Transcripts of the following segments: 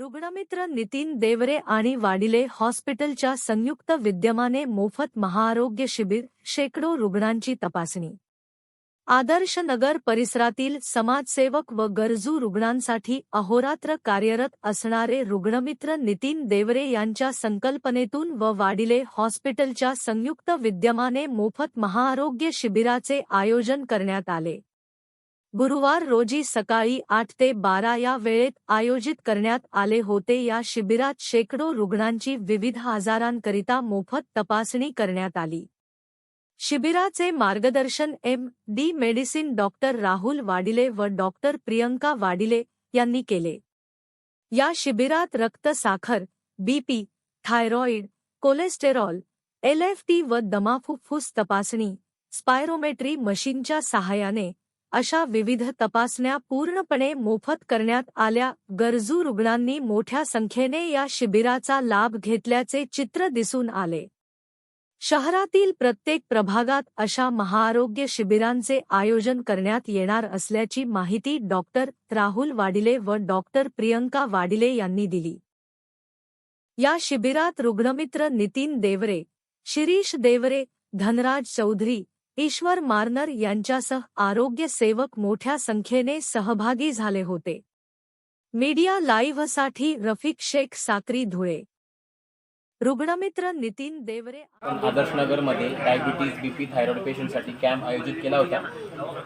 रुग्णमित्र नितीन देवरे आणि वाडिले हॉस्पिटलच्या संयुक्त विद्यमाने मोफत महाआरोग्य शिबिर शेकडो रुग्णांची तपासणी. आदर्श नगर परिसरातील समाजसेवक व गरजू रुग्णांसाठी अहोरात्र कार्यरत असणारे रुग्णमित्र नितीन देवरे यांच्या संकल्पनेतून व वाडिले हॉस्पिटलच्या संयुक्त विद्यमाने मोफत महाआरोग्य शिबिराचे आयोजन करण्यात आले. गुरुवार रोजी सकाळी आठ ते बारा या वेळेत आयोजित करण्यात आले होते. या शिबिरात शेकडो रुग्णांची विविध आजारांकरिता मोफत तपासणी करण्यात आली. शिबिराचे मार्गदर्शन M. D. Medicine doctor Rahul Wadile व डॉक्टर प्रियंका वाडिले यांनी केले. या शिबिरात रक्त साखर बीपी थायरॉइड कोलेस्टेरॉल एलएफटी व दमाफुफ्फुस तपासणी स्पायरोमेट्री मशीनच्या सहाय्याने अशा विविध तपासण्या पूर्णपणे मोफत करण्यात आल्या. गरजू रुग्णांनी मोठ्या संख्येने या शिबिराचा लाभ घेतल्याचे चित्र दिसून आले. शहरातील प्रत्येक प्रभागात अशा महाआरोग्य शिबिरांचे आयोजन करण्यात येणार असल्याची माहिती डॉक्टर राहुल वाडिले व डॉक्टर प्रियंका वाडिले यांनी दिली. या शिबिरात रुग्णमित्र नितीन देवरे शिरीष देवरे धनराज चौधरी ईश्वर मारनर यांच्यासह आरोग्य सेवक मोठ्या संख्येने सहभागी झाले होते. मीडिया लाईव्हसाठी रफिक शेख साक्री धुळे. रुग्णमित्र नितीन देवरे आदर्शनगरमध्ये डायबिटीज बीपी थायरॉइड पेशंटसाठी कॅम्प आयोजित केला होता.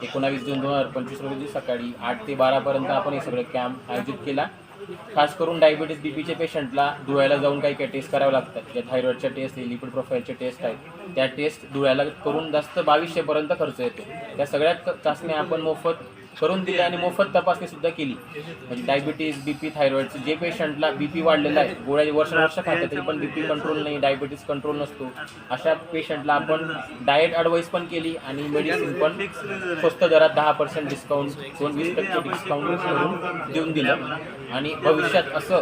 एकोणावीस जून दोन हजार पंचवीस रोजी सकाळी आठ ते बारापर्यंत आपण हे सगळं कॅम्प आयोजित केला. खास करून डायबिटीज बीपीचे पेशंटला धुळ्याला जाऊन काही काही टेस्ट कराव्या लागतात. ज्या थायरॉइडच्या टेस्ट आहे लिपिड प्रोफाईलच्या टेस्ट आहेत त्या टेस्ट धुळ्याला करून जास्त बावीसशेपर्यंत खर्च येतो. त्या सगळ्यात चाचण्या आपण मोफत करून दिले आणि मोफत तपासणी सुद्धा केली. म्हणजे डायबिटीज बीपी थायरॉइडचे जे पेशंटला बीपी वाढलेला आहे गोळ्या वर्षानुवर्ष वर्ष खातात तरी पण बीपी कंट्रोल नाही डायबिटीज कंट्रोल नसतो. अशा पेशंटला आपण डाएट ॲडवाईस पण केली आणि मेडिसिन पण स्वस्त दरात दहा पर्सेंट डिस्काउंट दोन वीस टक्के डिस्काउंट करून देऊन दिलं. आणि भविष्यात असं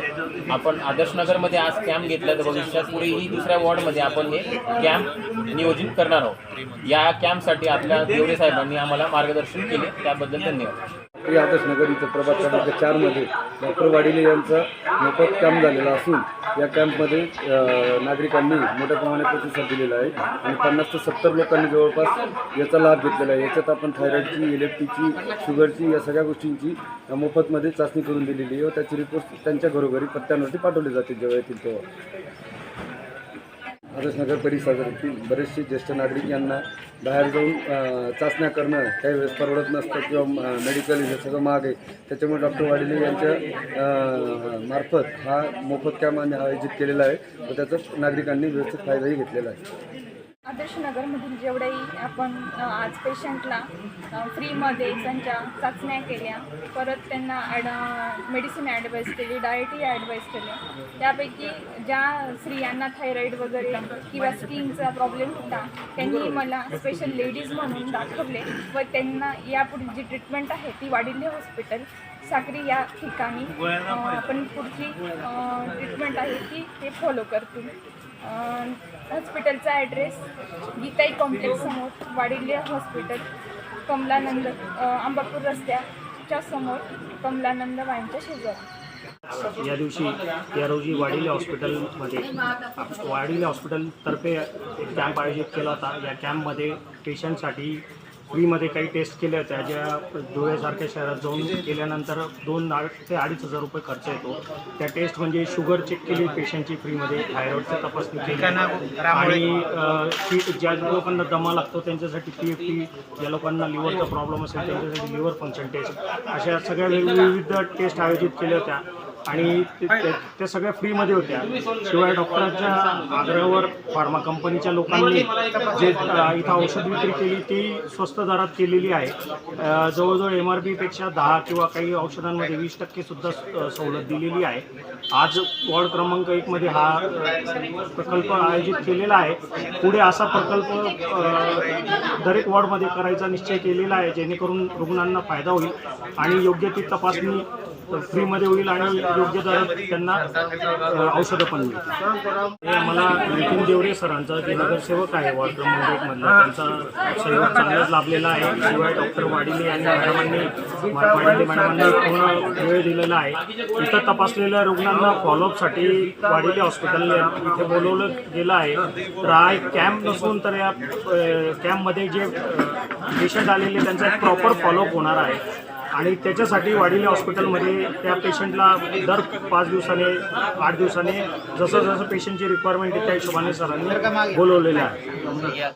आपण आदर्शनगरमध्ये आज कॅम्प घेतला तर भविष्यात पुढेही दुसऱ्या वॉर्डमध्ये आपण हे कॅम्प नियोजित करणार आहोत. या कॅम्पसाठी आपल्या देवरे साहेबांनी आम्हाला मार्गदर्शन केले त्याबद्दल धन्यवाद. श्री आदर्श नगर इथं प्रभाग क्रमांक चारमध्ये डॉक्टर वाडिले यांचं मोफत कॅम्प झालेला असून या कॅम्पमध्ये नागरिकांनी मोठ्या प्रमाणात प्रतिसाद दिलेला आहे आणि पन्नास ते सत्तर लोकांनी जवळपास याचा लाभ घेतलेला आहे. याच्यात आपण थायरॉईडची इलेक्ट्रिकची शुगरची या सगळ्या गोष्टींची मोफतमध्ये चाचणी करून दिलेली आहे व त्याची रिपोर्ट त्यांच्या घरोघरी पत्त्यांवरती पाठवली जाते जेव्हा येतील तेव्हा. आदर्शनगर परिसरातील बरेचसे ज्येष्ठ नागरिक यांना बाहेर जाऊन चाचण्या करणं काही वेळेस परवडत नसतं किंवा मेडिकल हे सगळं महाग आहे त्याच्यामुळे डॉक्टर वाडिले यांच्या मार्फत हा मोफत कॅम्प आम्ही आयोजित केलेला आहे. व त्याचा नागरिकांनी व्यवस्थित फायदाही घेतलेला आहे. आदर्श नगरमधील जेवढेही आपण आज पेशंटला फ्रीमध्ये त्यांच्या चाचण्या केल्या परत त्यांना ॲड मेडिसिन ॲडवाईस केली डाएटही ॲडवाईस केले त्यापैकी ज्या स्त्रियांना थायरॉईड वगैरे किंवा स्किनचा प्रॉब्लेम होता त्यांनी मला स्पेशल लेडीज म्हणून दाखवले व त्यांना यापुढे जी ट्रीटमेंट आहे ती वाडिल्ले हॉस्पिटल साक्री या ठिकाणी आपण पुढची ट्रीटमेंट आहे ती ते फॉलो करतील. हॉस्पिटलचा ॲड्रेस गीताई कॉम्प्लेक्ससमोर वाडिल्ले हॉस्पिटल कमलानंद अंबापूर रस्त्याच्या समोर कमलानंद वाईनच्या शेजारी. या दिवशी या रोजी वाडिले हॉस्पिटलमध्ये वाडिले हॉस्पिटलतर्फे एक कॅम्प आयोजित केला होता. या कॅम्पमध्ये पेशंटसाठी फ्रीमध्ये काही टेस्ट केल्या होत्या ज्या धुळ्यासारख्या शहरात जाऊन केल्यानंतर दोन ते अडीच हजार रुपये खर्च येतो. त्या टेस्ट म्हणजे शुगर चेक केली पेशंटची फ्रीमध्ये थायरॉईडची तपासणी केली. आणि ज्या लोकांना दमा लागतो त्यांच्यासाठी पी एफ टी ज्या लोकांना लिव्हरचा प्रॉब्लेम असेल त्यांच्यासाठी लिव्हर फंक्शन टेस्ट अशा सगळ्या विविध टेस्ट आयोजित केल्या होत्या. आणि ते- त्या सगळ्या फ्रीमध्ये होत्या. शिवाय डॉक्टरांच्या आग्रहावर फार्मा कंपनीच्या लोकांनी जे इथं औषध विक्री केली ती स्वस्त दरात केलेली आहे. जवळजवळ एम आर पीपेक्षा दहा किंवा काही औषधांमध्ये वीस टक्के सुद्धा स- सवलत दिलेली आहे. आज वॉर्ड क्रमांक एकमध्ये हा प्रकल्प आयोजित केलेला आहे. पुढे असा प्रकल्प दरेक वॉर्डमध्ये करायचा निश्चय केलेला आहे जेणेकरून रुग्णांना फायदा होईल आणि योग्य ती तपासणी फ्रीमध्ये होईल आणि योग्य दरात त्यांना औषधं पण मिळतील. हे आम्हाला नितीन देवरे सरांचा जे नगरसेवक आहे वॉर्ड क्रमांक एकमधला त्यांचा सहयोग चांगलाच लाभलेला आहे. शिवाय डॉक्टर वाडिले आणि मॅडमांनी वाडिले मॅडमांनी पूर्ण वेळ दिलेला आहे. इथं तपासलेल्या रुग्णांना फॉलोअपसाठी वाडिले हॉस्पिटल इथे बोलवलं गेलं आहे. तर हा एक कॅम्प नसून तर या कॅम्पमध्ये जे पेशंट आलेले त्यांचा एक प्रॉपर फॉलोअप होणार आहे. आणि त्याच्यासाठी वाडिले हॉस्पिटलमध्ये त्या पेशंटला दर पाच दिवसाने आठ दिवसाने जसं जसं पेशंटची रिक्वायरमेंट आहे त्या हिशोबाने सरांनी बोलवलेलं आहे.